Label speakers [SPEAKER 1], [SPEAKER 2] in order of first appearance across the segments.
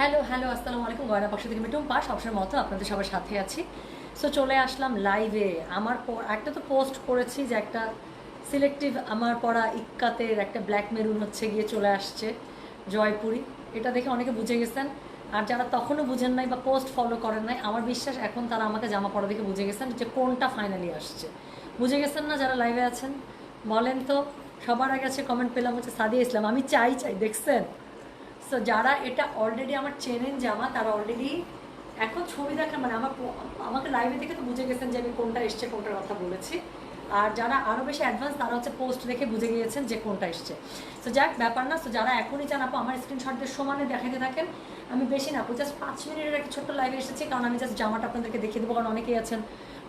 [SPEAKER 1] Hello hello, আসসালামু আলাইকুম। গয়না পক্ষ থেকে মিটুম পা সবসময় মতো আপনাদের সবার সাথে আছি। সো চলে আসলাম লাইভে আমার একটা তো পোস্ট করেছি যে একটা সিলেক্টিভ আমার পড়া ইক্কাতের একটা ব্ল্যাক মেরুন হচ্ছে গিয়ে চলে আসছে, জয়পুরি। এটা দেখে অনেকে বুঝে গেছেন। আর যারা তখনও বুঝেন নাই বা পোস্ট ফলো করেন নাই, আমার বিশ্বাস এখন তারা আমাকে জামা পড়া দেখে বুঝে গেছেন যে কোনটা ফাইনালি আসছে। বুঝে গেছেন না যারা লাইভে আছেন? বলেন তো, সবার আগে আছে কমেন্ট পেলাম হচ্ছে সাদিয়া ইসলাম। আমি চাই চাই, দেখছেন? সো যারা এটা অলরেডি আমার চেনেন জামা, তারা অলরেডি এখন ছবি দেখা মানে আমার আমাকে লাইভে দেখে তো বুঝে গেছেন যে আমি কোনটা এসছে, কোনটার কথা বলেছি। আর যারা আরও বেশি অ্যাডভান্স তারা হচ্ছে পোস্ট দেখে বুঝে গিয়েছেন যে কোনটা এসছে। সো যাক, ব্যাপার না। সো যারা এখনই চান, আপু, আমার স্ক্রিনশটদের সমানে দেখাতে থাকেন। আমি বেশি না, আপু জাস্ট পাঁচ মিনিটের একটা ছোট্ট লাইভে এসেছি, কারণ আমি জাস্ট জামাটা আপনাদেরকে দেখিয়ে দেবো, কারণ অনেকেই আছেন,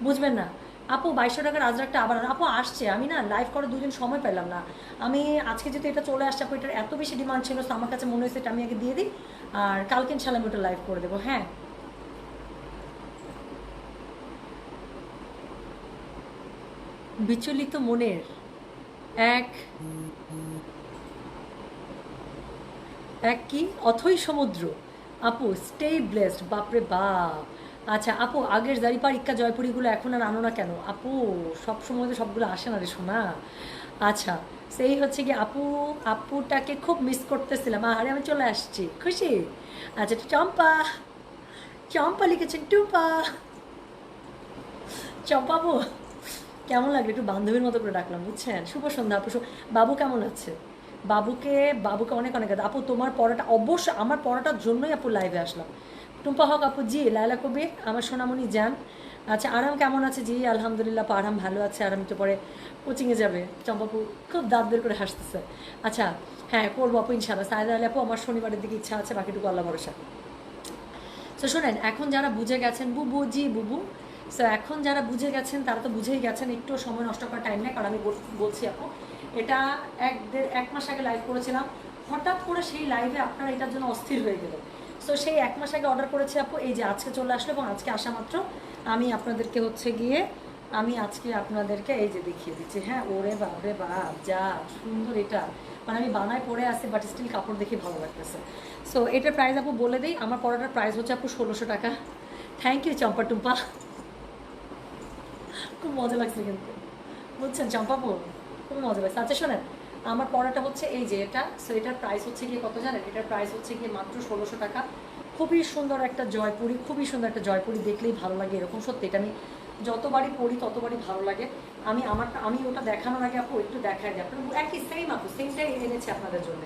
[SPEAKER 1] বুঝবেন না। আপু, বাইশশো টাকার আজরাকটা আবার আপু, আসছে। আমি না লাইভ করার দুদিন সময় পেলাম না। আমি আজকে যেহেতু এটা চলে আসছে, আপু, এটার এত বেশি ডিমান্ড ছিল, তো আমার কাছে মনে হয়েছে এটা আমি আগে দিয়ে দিই। আর কালকে ইনশাল্লাহ আমি ওটা লাইভ করে দেবো। হ্যাঁ। বিচলিত মনের এক এক কি? অথই সমুদ্র। আপু স্টে ব্লেসড বাপরে বাপ। আচ্ছা আপু, আগের দাড়িপাড় ইক্কা জয়পুরিগুলো এখন আর আনো না কেন? আপু সব সময় তো সবগুলো আসে না রে শোনা আচ্ছা সেই হচ্ছে কি আপু, আপুটাকে খুব মিস করতেছিলাম। আরে আমি চলে আসছি। খুশি? আচ্ছা চম্পা। চম্পা লিখেছেন টুপা চম্পাবু কেমন লাগল? একটু বান্ধবীর মতো করে ডাকলাম, বুঝছেন? শুভ সন্ধ্যা, আপু বাবু কেমন আছে? বাবুকে বাবুকে অনেক অনেক আপু, তোমার পড়াটা অবশ্য আমার পড়াটার জন্যই আপু লাইভে আসলাম। টুম্পা হক আপু, জি লাইলা কবির, আমার সোনামণি যান আচ্ছা আরাম কেমন আছে? জি, আলহামদুলিল্লাহ আরাম ভালো আছে। আরাম একটু পরে কোচিংয়ে যাবে। চম্পাপু খুব দাঁত বের করে হাসতেছে। আচ্ছা হ্যাঁ করব আপু ইনশাল্লাহ সায়দা আলী আপু, আমার শনিবারের দিকে ইচ্ছা আছে, বাকিটুকু আল্লাহ ভরসা। তো শোনেন, এখন যারা বুঝে গেছেন, বুবু, জি, বুবু। সো এখন যারা বুঝে গেছেন, তারা তো বুঝেই গেছেন, একটু সময় নষ্ট করার টাইম নেই, কারণ আমি বলছি আপু, এটা এক দেড়, এক মাস আগে লাইভ করেছিলাম। হঠাৎ করে সেই লাইভে আপনারা এটার জন্য অস্থির হয়ে গেলেন। সো সেই এক মাস আগে অর্ডার করেছি আপু, এই যে আজকে চলে আসলো এবং আজকে আসা মাত্র। আমি আপনাদেরকে হচ্ছে গিয়ে, আমি আজকে আপনাদেরকে এই যে দেখিয়ে দিচ্ছি। হ্যাঁ ওরে বাপরে বাপ, যা সুন্দর এটা। মানে আমি বানায় পরে আসি বাট স্টিল কাপড় দেখে ভালো লাগতেছে। সো এটার প্রাইস আপু বলে দিই, আমার পড়াটার প্রাইস হচ্ছে আপু ষোলোশো টাকা। Thank you Champa Tumpa. খুব মজা লাগছে কিন্তু। বুঝছেন চম্পাপুর খুব মজা লাগছে। আচ্ছা শোনেন আমার পড়াটা হচ্ছে এই যে এটা। সো এটার প্রাইস হচ্ছে গিয়ে কত জানেন? এটার প্রাইস হচ্ছে গিয়ে মাত্র ষোলোশো টাকা। খুবই সুন্দর একটা জয়পুরি, খুবই সুন্দর একটা জয়পুরি দেখলেই ভালো লাগে এরকম। সত্যি, এটা আমি যতবারই পড়ি, ততবারই ভালো লাগে। আমি আমারটা, আমি ওটা দেখানোর আগে আপু একটু দেখাই দিই আপনার একই সেম আপু সেমটাই এনেছি আপনাদের জন্য।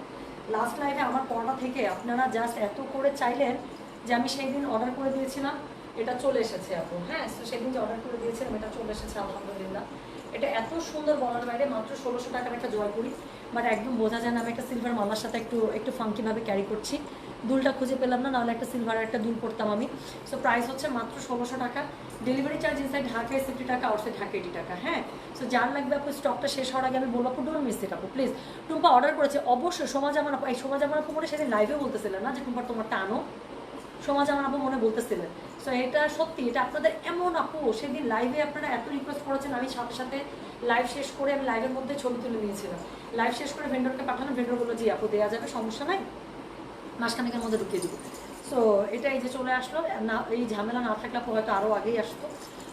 [SPEAKER 1] লাস্ট লাইভে আমার পড়া থেকে আপনারা জাস্ট এত করে চাইলেন যে আমি সেই দিন অর্ডার করে দিয়েছিলাম, এটা চলে এসেছে আপু। হ্যাঁ সেদিন যে অর্ডার করে দিয়েছিলাম, এটা চলে এসেছে, আলহামদুলিল্লাহ। এটা এত সুন্দর বলার বাইরে মাত্র ষোলোশো টাকার একটা জয়পুরি বাট একদম বোঝা যায় না, আমি একটা সিলভার মালার সাথে একটু একটু ফাঙ্কিভাবে ক্যারি করছি। দুলটা খুঁজে পেলাম না, নাহলে একটা সিলভার একটা দুল পড়তাম আমি। সো প্রাইস হচ্ছে মাত্র ষোলোশো টাকা। ডেলিভারি চার্জ ইনসাইড ঢাকায় সিফটি টাকা আউটসাইড ঢাকা এইটি টাকা হ্যাঁ? সো যার লাগবে আপু স্টকটা শেষ হওয়ার আগে আমি বলব আপু don't miss it please Tumpa order করেছে, অবশ্যই সমাজ আমার এই সমাজ আমার আপু সেদিন লাইভে বলতেছিলেন না যে, টুম্পা, তোমারটা আনো। সমাজ আমার আপু মনে বলতেছিলেন। সো এটা সত্যি, এটা আপনাদের এমন আপু, সেদিন লাইভে আপনারা এত রিকোয়েস্ট করেছেন, আমি সাথে সাথে লাইভ শেষ করে আমি লাইভের মধ্যে ছবি তুলে নিয়েছিলাম। লাইভ শেষ করে ভেন্ডরকে পাঠালাম ভেন্ডর বলল, জি আপু দেওয়া যাবে, সমস্যা নাই, মাসখানেকের মধ্যে ঢুকিয়ে দিব। সো এটা এই যে চলে আসলো, না, এই ঝামেলা না থাকলে হয়তো আরও আগেই আসতো।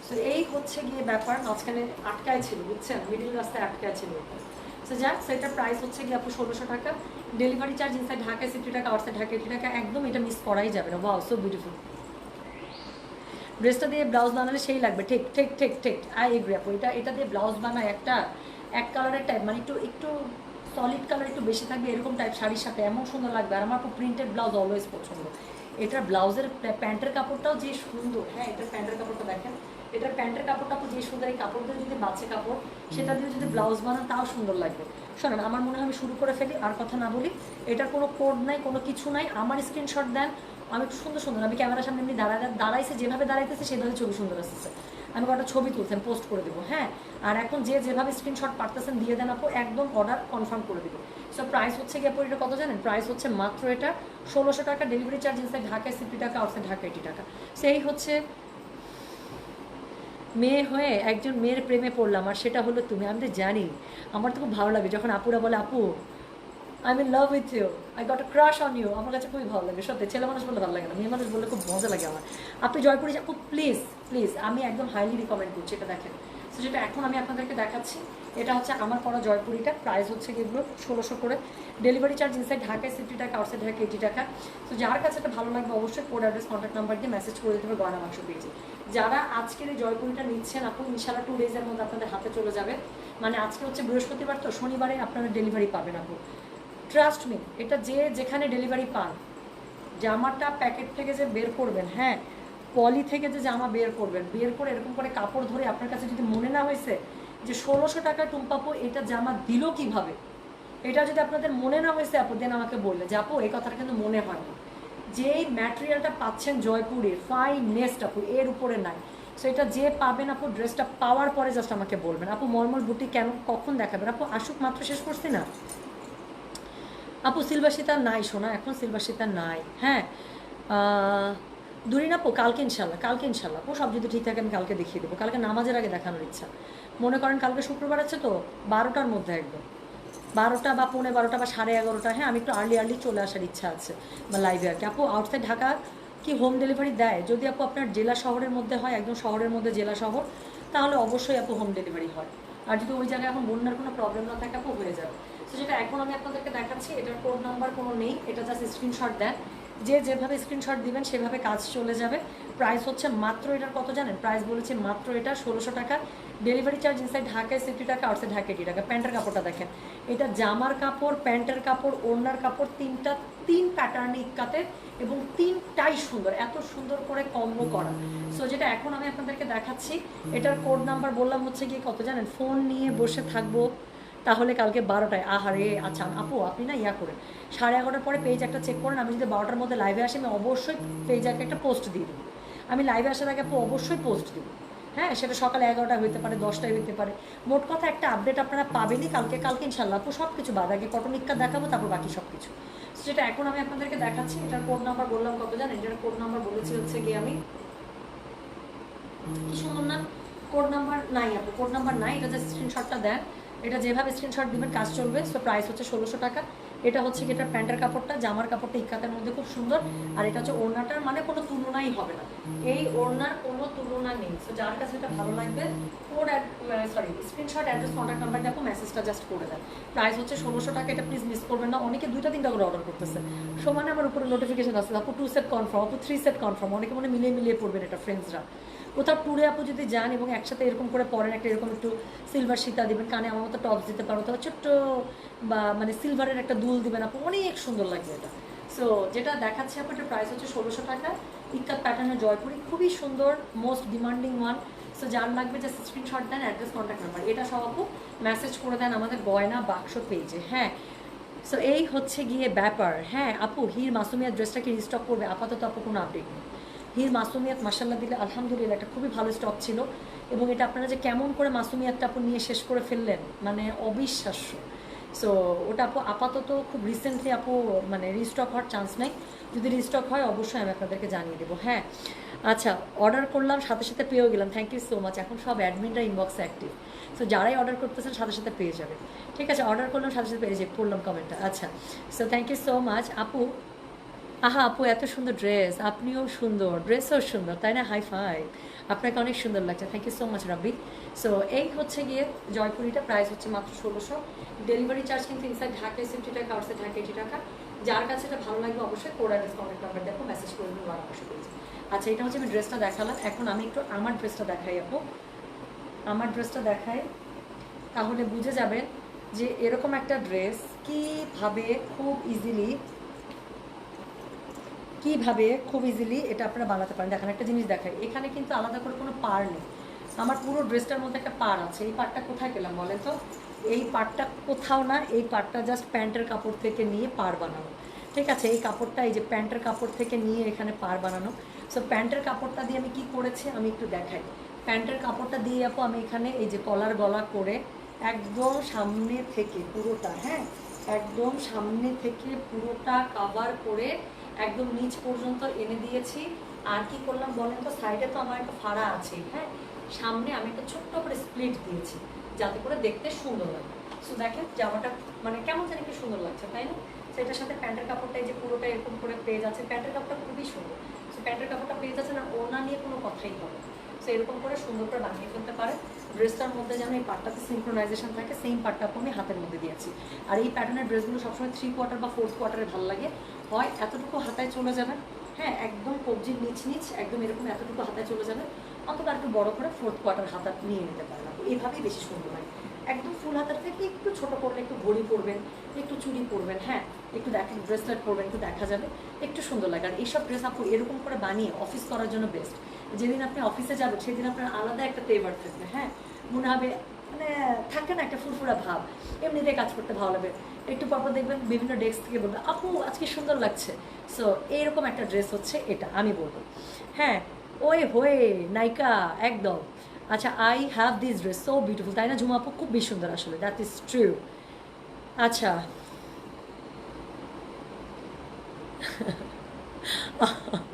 [SPEAKER 1] সো এই হচ্ছে গিয়ে ব্যাপার, মাঝখানে আটকায় ছিল, বুঝছেন? মিডিল রাস্তায় আটকায় ছিল। সো যাক সেটার প্রাইস হচ্ছে গিয়ে আপু ষোলোশো টাকা। ডেলিভারি চার্জ ইনসাইড ঢাকায় সিফটি টাকা আউটসাইড ঢাকা এইটি টাকা, একদম এটা মিস করাই যাবে না। ওয়াও সো বিউটিফুল ড্রেসটা দিয়ে ব্লাউজ বানালে সেই লাগবে। ঠিক ঠিক ঠিক ঠিক। আই এগ্রি আপু, এটা এটা দিয়ে ব্লাউজ বানায় একটা, এক কালারের টাইপ মানে একটু একটু সলিড কালার একটু বেশি থাকবে এরকম টাইপ শাড়ির সাথে, এমন সুন্দর লাগবে। আর আমার খুব প্রিন্টেড ব্লাউজ অলওয়েজ পছন্দ। এটার ব্লাউজের প্যান্টের কাপড়টাও যে সুন্দর হ্যাঁ এটার প্যান্টের এটার প্যান্টের কাপড়টা যে সুন্দর, এই কাপড় দিয়ে যদি বাচ্চা কাপড়, সেটা দিয়ে যদি ব্লাউজ বানান, তাও সুন্দর লাগবে। শোনেন, আমার মনে হয় আমি শুরু করে ফেলি, আর কথা না বলি। এটার কোনো কোড নাই, কোনো কিছু নাই। আমার স্ক্রিনশট দেন, আমি একটু সুন্দর সুন্দর, আমি ক্যামেরার সামনে এমনি দাঁড়ায় দাঁড়াইছে, যেভাবে দাঁড়াইতেছে, সেভাবে ছবি সুন্দর আসতেছে। আমি কটা ছবি তুলছেন পোস্ট করে দেবো হ্যাঁ? আর এখন যে যেভাবে স্ক্রিনশট পারতেছেন দিয়ে দেন আপু, একদম অর্ডার কনফার্ম করে দেবো। সো প্রাইস হচ্ছে গিয়ে এটা কত জানেন? প্রাইস হচ্ছে মাত্র এটা ষোলোশো টাকা ডেলিভারি চার্জ ইনসাইড ঢাকায় সিফটি টাকা আউটসাইড ঢাকা এইটি টাকা সেই হচ্ছে মেয়ে হয়ে একজন মেয়ের প্রেমে পড়লাম আর সেটা হলো তুমি, আমি তো জানি। আমার তো খুব ভালো লাগে। যখন আপুরা বলে, আপু I mean love with you I got crush on you আমার কাছে খুবই ভালো লাগে। সত্যি, ছেলে মানুষ বললে ভালো লাগে না, মেয়ে মানুষ বললে খুব মজা লাগে আমার। আপনি জয়পুরি আপু প্লিজ প্লিজ আমি একদম হাইলি রিকমেন্ড করছি এটা দেখেন। তো যেটা এখন আমি আপনাদেরকে দেখাচ্ছি, এটা হচ্ছে আমার পড়া জয়পুরিটা। প্রাইস হচ্ছে এগুলো? ষোলোশো করে। ডেলিভারি চার্জ ইনসাইড ঢাকায় সিফটি টাকা আউটসাইড ঢাকা এইটি টাকা তো যার কাছে এটা ভালো লাগবে, অবশ্যই কোড অ্যাড্রেস কন্ট্যাক্ট নাম্বার দিয়ে মেসেজ করে দিতে হবে, গয়না মাংস পেয়েছে যারা আজকের এই জয়পুরিটা নিচ্ছেন, আপু ইনশাল্লাহ টু ডেজের মধ্যে আপনাদের হাতে চলে যাবে। মানে আজকে হচ্ছে বৃহস্পতিবার তো, শনিবারে আপনারা ডেলিভারি পাবেন, আপু। ট্রাস্ট মি এটা যে যেখানে ডেলিভারি পান, জামাটা প্যাকেট থেকে যে বের করবেন হ্যাঁ পলি থেকে যে জামা বের করবেন, বের করে এরকম করে কাপড় ধরে আপনার কাছে যদি মনে না হয়েছে যে ষোলোশো টাকা টুম্পাপু এটা জামা দিল কীভাবে? এটা যদি আপনাদের মনে না হয়েছে, আপু দেন আমাকে বললে যে, আপু, এই কথাটা কিন্তু মনে হয় না। যেই ম্যাটেরিয়ালটা পাচ্ছেন জয়পুরের ফাইন নেস্ট আপু, এর উপরে নাই। সো এটা যে পাবেন আপু ড্রেসটা পাওয়ার পরে জাস্ট আমাকে বলবেন। আপু, মলমল বুটি কেন, কখন দেখাবেন? আপু, আসুক মাত্র, শেষ করছি না? আপু সিলভার সীতার নাই শোনা এখন সিলভার সীতার নাই। হ্যাঁ দুরিন আপু, কালকে ইনশাল্লাহ কালকে ইনশাল্লাহ আপু সব যদি ঠিক থাকে, আমি কালকে দেখিয়ে দেবো। কালকে নামাজের আগে দেখানোর ইচ্ছা। মনে করেন কালকে শুক্রবার আছে তো? বারোটার মধ্যে একদম। বারোটা বা পৌনে বারোটা বা সাড়ে এগারোটা হ্যাঁ আমি একটু আর্লি আর্লি চলে আসার ইচ্ছা আছে বা লাইভে আর কি। আপু আউটসাইড ঢাকা কি হোম ডেলিভারি দেয়? যদি আপু আপনার জেলা শহরের মধ্যে হয়, একদম শহরের মধ্যে জেলা শহর, তাহলে অবশ্যই আপু হোম ডেলিভারি হয়। আর যদি ওই জায়গায় এখন বন্যার কোনো প্রবলেম না থাকে, আপু, হয়ে যাবে। তো যেটা এখন আমি আপনাদেরকে দেখাচ্ছি, এটার কোড নাম্বার কোনো নেই, এটা জাস্ট স্ক্রিনশট দেন। যে যেভাবে স্ক্রিনশট দিবেন, সেভাবে কাজ চলে যাবে। প্রাইস হচ্ছে মাত্র এটার কত জানেন? প্রাইস বলেছি মাত্র এটা, ষোলোশো টাকা। ডেলিভারি চার্জ ইনসাইড ঢাকায় সিটি টাকা আউটসাইড ঢাকা এইটি টাকা। প্যান্টের কাপড়টা দেখেন। এটা জামার কাপড় প্যান্টের কাপড়, ওড়নার কাপড়, তিনটা, তিন প্যাটার্ন ইক্কাতে এবং তিনটাই সুন্দর। এত সুন্দর করে কম্বো করা। সো যেটা এখন আমি আপনাদেরকে দেখাচ্ছি, এটার কোড নাম্বার বললাম হচ্ছে গিয়ে কত জানেন? ফোন নিয়ে বসে থাকব। তাহলে কালকে বারোটায়, আহারে আচ্ছা আপু, আপনি না ইয়া করেন সাড়ে এগারোটার পরে পেজ একটা চেক করেন, আমি যদি বারোটার মধ্যে লাইভে আসি, আমি অবশ্যই পেজ একটা পোস্ট দিয়ে দেবো। আমি লাইভে আসার আগে আপু অবশ্যই পোস্ট দেবো। হ্যাঁ সেটা সকালে এগারোটায় হইতে পারে, দশটায় হইতে পারে। মোট কথা একটা আপডেট আপনারা পাবেনই কালকে কালকে ইনশাল্লাহ আপু সব কিছু বাদ আগে কটনিক্কা দেখাবো, তারপর বাকি সব কিছু যেটা এখন আমি আপনাদেরকে দেখাচ্ছি, এটার কোড নাম্বার বললাম কত জানেন? এটার কোড নাম্বার বলেছি হচ্ছে গিয়ে আমি, কি সুন্দর না? কোড নাম্বার নাই আপু কোড নাম্বার নাই, এটা জাস্ট স্ক্রিনশটটা দেন। এটা যেভাবে স্ক্রিনশট দিবেন, কাজ চলবে। সো প্রাইস হচ্ছে ষোলোশো টাকা। এটা হচ্ছে কি এটা প্যান্টের কাপড়টা, জামার কাপড়টা ইকাতের মধ্যে খুব সুন্দর। আর এটা হচ্ছে ওড়নাটার মানে কোনো তুলনাই হবে না। এই ওড়নার কোনো তুলনা নেই। সো যার কাছে এটা ভালো লাগবে, code sorry screenshot address contact number দেখো মেসেজটা জাস্ট করে দেন প্রাইস হচ্ছে ষোলোশো টাকা, এটা প্লিজ মিস করবেন না। অনেকে দুইটা তিনটা করে অর্ডার করতেছে। সমানে আমার উপরে নোটিফিকেশন আসছে, আপু টু সেট কনফার্ম আপু থ্রি সেট কনফার্ম অনেকে মনে মিলিয়ে মিলিয়ে পড়বেন এটা ফ্রেন্ডসরা কোথাও ট্যুরে আপু যদি যান এবং একসাথে এরকম করে পরেন, একটা এরকম একটু সিলভার সীতা দিবেন, কানে আমার মতো টপস দিতে পারো, অথবা ছোট্ট বা মানে সিলভারের একটা দুল দিবেন আপু, অনেক সুন্দর লাগবে এটা। সো যেটা দেখাচ্ছে আপু, এটার প্রাইস হচ্ছে ষোলোশো টাকা। ইক্কাত প্যাটার্নের জয়পুরি, খুবই সুন্দর মোস্ট ডিমান্ডিং ওয়ান সো যার লাগবে যে screenshot then address contact number এটা সব আপু মেসেজ করে দেন আমাদের গয়না বাক্স পেজে হ্যাঁ। সো এই হচ্ছে গিয়ে ব্যাপার হ্যাঁ। আপু, হির মাসুমিয়া ড্রেসটা কি রিস্টক করবে, আপাতত আপু কোনো আপডেট নেই। হির মাসুমিয়াত মাসাল্লাহ দিলে আলহামদুলিল্লাহ এটা খুবই ভালো স্টক ছিল। এবং এটা আপনারা যে কেমন করে মাসুমিয়াতটা আপু নিয়ে শেষ করে ফেললেন মানে অবিশ্বাস্য। সো ওটা আপু আপাতত খুব রিসেন্টলি আপু মানে রিস্টক হওয়ার চান্স নেই। যদি রিস্টক হয়, অবশ্যই আমি আপনাদেরকে জানিয়ে দেবো। হ্যাঁ আচ্ছা অর্ডার করলাম, সাথে সাথে পেয়েও গেলাম। থ্যাংক ইউ সো মাচ এখন সব অ্যাডমিনরা ইনবক্সে অ্যাক্টিভ সো যারাই অর্ডার করতেছেন, সাথে সাথে পেয়ে যাবে ঠিক আছে অর্ডার করলাম, সাথে সাথে পেয়ে যাবে পড়লাম কমেন্টটা আচ্ছা so thank you so much আপু আহা, আপু, এত সুন্দর ড্রেস আপনিও সুন্দর ড্রেসও সুন্দর, তাই না? হাই ফাই আপনাকে অনেক সুন্দর লাগছে। Thank you so much Rabbi so এই হচ্ছে গিয়ে জয়পুরিটা প্রাইস হচ্ছে মাত্র ষোলোশো। ডেলিভারি চার্জ কিন্তু ইনসাইড ঢাকা সিফটি টাকা আউটসাইড ঢাকা এইটি টাকা। যার কাছে এটা ভালো লাগবে অবশ্যই কোড অ্যাড্রেস কন্ট্যাক্ট নাম্বার দেখো মেসেজ করে দেবো অবশ্যই করেছি আচ্ছা এটা হচ্ছে আমি ড্রেসটা দেখালাম। এখন আমি একটু আমার ড্রেসটা দেখাই, আপু। আমার ড্রেসটা দেখাই, তাহলে বুঝে যাবেন যে এরকম একটা ড্রেস কীভাবে খুব ইজিলি কীভাবে খুব ইজিলি এটা আপনারা বানাতে পারেন? দেখেন, একটা জিনিস দেখাই এখানে কিন্তু আলাদা করে কোনো পার নেই। আমার পুরো ড্রেসটার মধ্যে একটা পার আছে। এই পারটা কোথায় পেলাম বলেন তো? এই পারটা কোথাও না, এই পারটা জাস্ট প্যান্টের কাপড় থেকে নিয়ে পার বানানো। ঠিক আছে? এই কাপড়টা, এই যে প্যান্টের কাপড় থেকে নিয়ে এখানে পার বানানো। সো প্যান্টের কাপড়টা দিয়ে আমি কি করেছি? আমি একটু দেখাই। প্যান্টের কাপড়টা দিয়ে আপু আমি এখানে এই যে কলার গলা করে একদম সামনে থেকে পুরোটা হ্যাঁ? একদম সামনে থেকে পুরোটা কাভার করে একদম নিচ পর্যন্ত এনে দিয়েছি। আর কি করলাম বলেন তো সাইডে তো আমার একটা ফাড়া আছে হ্যাঁ? সামনে আমি একটা ছোট্ট করে স্প্লিট দিয়েছি, যাতে করে দেখতে সুন্দর লাগে সো দেখেন, জামাটা মানে কেমন জানি একটু সুন্দর লাগছে, তাই না? সেটার সাথে প্যান্টের কাপড়টা যে পুরোটা এরকম করে পেয়ে যাচ্ছে। প্যান্টের কাপড়টা খুবই সুন্দর। সো প্যান্টের কাপড়টা পেয়ে যাচ্ছে না ওনা নিয়ে কোনো কথাই হবে সো এরকম করে সুন্দর করে বানিয়ে ফেলতে পারে ড্রেসটার মধ্যে যেন এই পার্টটাতে সিনক্রোনাইজেশন থাকে সেম পার্টটা আমি হাতের মধ্যে দিয়েছি। আর এই প্যাটার্নের ড্রেসগুলো সবসময় থ্রি কোয়ার্টার বা ফোর্থ কোয়ার্টারে ভালো লাগে। হয় এতটুকু হাতায় চলে যাবে হ্যাঁ একদম কবজির নিচ নিচ, একদম এরকম এতটুকু হাতায় চলে যাবে আর একটু বড় করে ফোর্থ কোয়ার্টার হাতা নিয়ে নিতে পারেন আপনি এইভাবেই বেশি সুন্দর হয়। একদম ফুল হাতার থেকে একটু ছোট করলে একটু ঘড়ি পরবেন, একটু চুড়ি পরবেন হ্যাঁ একটু দেখেন ব্রেসলেট পরবেন, একটু দেখা যাবে, একটু সুন্দর লাগে। আর এইসব ড্রেস আপু এরকম করে বানিয়ে অফিস করার জন্য বেস্ট যেদিন আপনি অফিসে যাবেন, সেদিন আপনার আলাদা একটা তেবার থাকবে হ্যাঁ? মনে হবে মানে থাকে না একটা ফুরফুরা ভাব। এমনিতে কাজ করতে ভালো লাগবে একটু পরপর দেখবেন বিভিন্ন ডেস্ক থেকে বলবে, আপু, আজকে সুন্দর লাগছে। সো এইরকম একটা ড্রেস হচ্ছে এটা, আমি বলব। হ্যাঁ? ওই হয়ে, নায়িকা, একদম। আচ্ছা I have this dress so beautiful তাই না, ঝুমা আপু? খুব বেশি সুন্দর আসলে দ্যাট ইজ ট্রু আচ্ছা।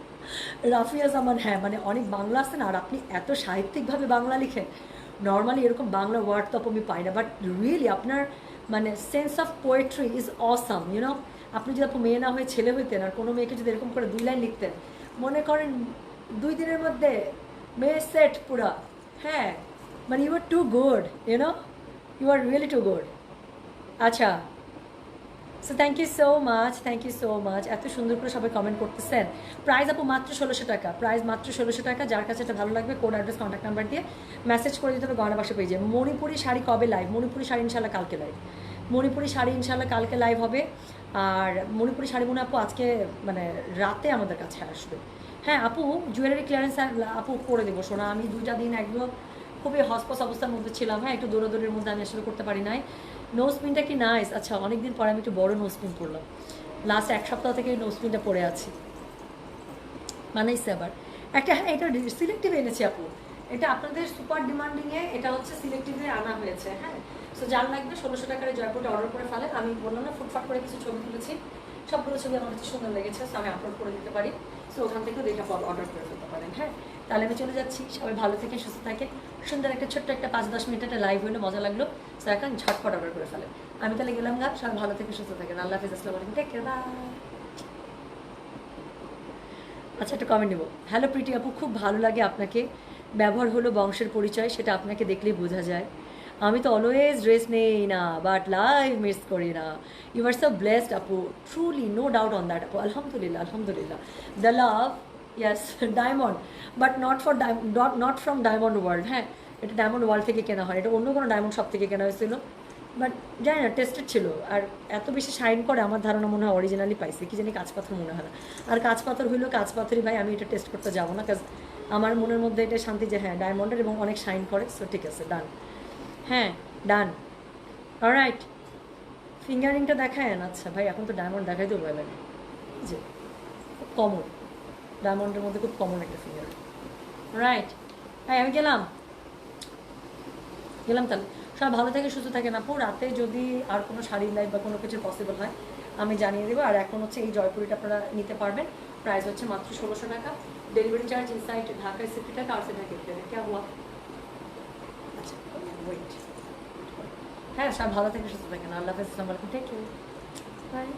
[SPEAKER 1] রাফিয়া জামান হ্যাঁ মানে অনেক বাংলা আছে না, আর আপনি এত সাহিত্যিকভাবে বাংলা লিখেন নর্মালি এরকম বাংলা ওয়ার্ড তো আমি পাই না বাট রিয়েলি আপনার মানে sense of poetry is awesome you know আপনি যদি আপনি মেয়ে না হয়ে ছেলে হইতেন, আর কোনো মেয়েকে যদি এরকম করে দুই লাইন লিখতেন, মনে করেন দুই দিনের মধ্যে মেয়ে সেট পুরা হ্যাঁ মানে you are too good you know you are really too good আচ্ছা so thank you so much thank you so much এত সুন্দর করে সবাই কমেন্ট করতেছেন। প্রাইস আপু মাত্র ষোলোশো টাকা। প্রাইস মাত্র ষোলোশো টাকা। যার কাছে এটা ভালো লাগবে কোড অ্যাড্রেস কন্ট্যাক্ট নাম্বার দিয়ে মেসেজ করে দিতে হবে গয়না বাসা পেয়ে মণিপুরি শাড়ি কবে লাইভ মণিপুরি শাড়ি ইনশাল্লাহ কালকে লাইভ মণিপুরি শাড়ি ইনশাল্লাহ কালকে লাইভ হবে। আর মণিপুরি শাড়ি মনে আপু আজকে মানে রাতে আমাদের কাছে আসবে। হ্যাঁ আপু জুয়েলারি ক্লিয়ারেন্স আপু করে দেবো। শোনা আমি দুটা দিন একদম খুবই হসপস অবস্থার মধ্যে ছিলাম। হ্যাঁ একটু দৌড়াদৌড়ির মধ্যে আমি আসলে করতে পারি নাই। নোজ পিনটা কি নাইস আচ্ছা অনেকদিন পরে আমি একটু বড় নোজ পিন করলাম। লাস্ট এক সপ্তাহ থেকে নোজ পিনটা পরে আছি। মানাইছে আবার একটা হ্যাঁ এটা সিলেক্টিভ এনেছি আপু। এটা আপনাদের সুপার ডিমান্ডিংয়ে এটা হচ্ছে সিলেক্টিভে আনা হয়েছে হ্যাঁ? সো যার লাগবে ষোলোশো টাকার জয়পুরটা অর্ডার করে ফেলেন। আমি বললাম না ফুটফাট করে কিছু ছবি তুলেছি। সবগুলো ছবি আমার কাছে সুন্দর লেগেছে সো আমি আপলোড করে দিতে পারি। সো ওখান থেকেও দেখে অর্ডার করে ফেলতে পারেন হ্যাঁ? তাহলে আমি চলে যাচ্ছি। সবাই ভালো থেকে সুস্থ থাকে। সুন্দর একটা ছোট্ট একটা পাঁচ দশ মিনিট একটা লাইভ হলো মজা লাগল। সো এখন ঝটপট অর্ডার করে ফেলেন। আমি তাহলে গেলাম গা, সবাই ভালো থেকে সুস্থ থাকেন। আল্লাহ হাফিজ, আসসালামু আলাইকুম। টেক কেয়ার আচ্ছা একটা কমেন্ট নেব। হ্যালো প্রীতি আপু, খুব ভালো লাগে আপনাকে। ব্যবহার হলো বংশের পরিচয়, সেটা আপনাকে দেখলেই বোঝা যায়। আমি তো অলওয়েজ ড্রেস নেই না বাট লাইভ মিস করি না। ইউ আর সো ব্লেসড আপু। Truly no doubt on that আপু। আলহামদুলিল্লাহ আলহামদুলিল্লাহ। The love yes diamond but not for not not from diamond world হ্যাঁ? এটা ডায়মন্ড ওয়ার্ল্ড থেকে কেনা হয়। এটা অন্য কোনো ডায়মন্ড শপ থেকে কেনা হয়েছিল। বাট জানি না টেস্টেড ছিল। আর এত বেশি শাইন করে আমার ধারণা মনে হয় অরিজিনালি পাইছে। কি জানি কাঁচ পাথর মনে হয় আর কাঁচ পাথর হইলেও পাথরই ভাই, আমি এটা টেস্ট করতে যাব না। কাজ আমার মনের মধ্যে এটা শান্তি যে হ্যাঁ ডায়মন্ডের এবং অনেক শাইন করে। সো ঠিক আছে ডান হ্যাঁ ডান রাইট ফিঙ্গারিংটা দেখায় আচ্ছা ভাই, এখন তো ডায়মন্ড দেখাই তো ভয় লাগে। যে কমন ডায়মন্ডের মধ্যে খুব কমন একটা ফিঙ্গার রাইট হ্যাঁ আমি গেলাম। গেলাম তাহলে। সব ভালো থেকে, সুস্থ থাকেন আপু রাতে যদি আর কোনো শাড়ির লাইফ বা কোনো কিছু পসিবল হয়, আমি জানিয়ে দেবো। আর এখন হচ্ছে এই জয়পুরিটা আপনারা নিতে পারবেন। প্রাইস হচ্ছে মাত্র ষোলোশো টাকা। ডেলিভারি চার্জ ইনসাইড ঢাকায় সিফটি টাকা আর সে ঢাকা কে হুয়া আচ্ছা ওয়েট হ্যাঁ সব ভালো থেকে, সুস্থ থাকেন আল্লাহ হাফেজ, আসসালামু টেক কেয়ার বাই